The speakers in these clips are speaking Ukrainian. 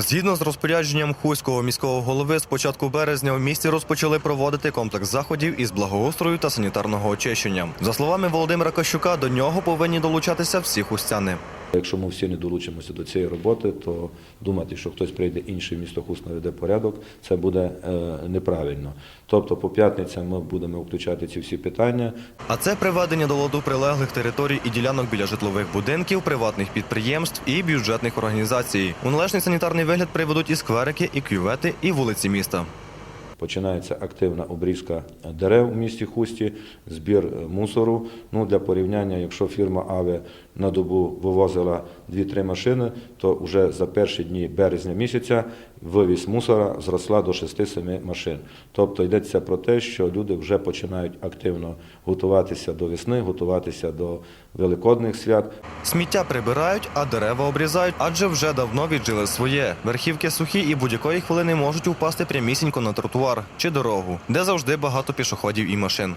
Згідно з розпорядженням Хуського міського голови, з початку березня в місті розпочали проводити комплекс заходів із благоустрою та санітарного очищення. За словами Володимира Кощука, до нього повинні долучатися всі хустяни. Якщо ми всі не долучимося до цієї роботи, то думати, що хтось прийде інший місто Хуст наведе порядок, це буде е, неправильно. Тобто по п'ятницям ми будемо включати ці всі питання. А це приведення до ладу прилеглих територій і ділянок біля житлових будинків, приватних підприємств і бюджетних організацій. У належний санітарний вигляд приведуть і скверики, і кювети, і вулиці міста. Починається активна обрізка дерев у місті Хусті, збір е, мусору. Ну, для порівняння, якщо фірма Аве на добу вивозила 2-3 машини, то вже за перші дні березня місяця вивіз мусора зросла до 6-7 машин. Тобто йдеться про те, що люди вже починають активно готуватися до весни, готуватися до великодних свят. Сміття прибирають, а дерева обрізають, адже вже давно віджили своє. Верхівки сухі і будь-якої хвилини можуть упасти прямісінько на тротуар чи дорогу, де завжди багато пішоходів і машин.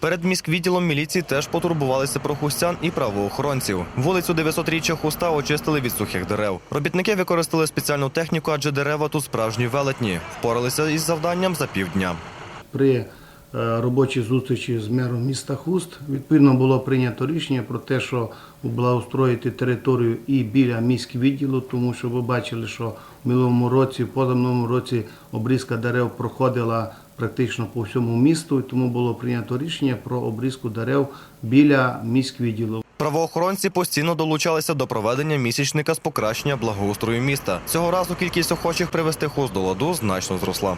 Перед міськвідділом міліції теж потурбувалися про хустян і правоохоронців. Вулицю 900-річчя хуста очистили від сухих дерев. Робітники використали спеціальну техніку, адже дерева тут справжні велетні. Впоралися із завданням за півдня. При е, робочій зустрічі з мером міста Хуст відповідно було прийнято рішення про те, що благоустроїти територію і біля міськвідділу, тому що ви бачили, що в минулому році, позаминулому році обрізка дерев проходила практично по всьому місту, і тому було прийнято рішення про обрізку дерев біля міськвідділу. Правоохоронці постійно долучалися до проведення місячника з покращення благоустрою міста. Цього разу кількість охочих привести хуст до ладу значно зросла.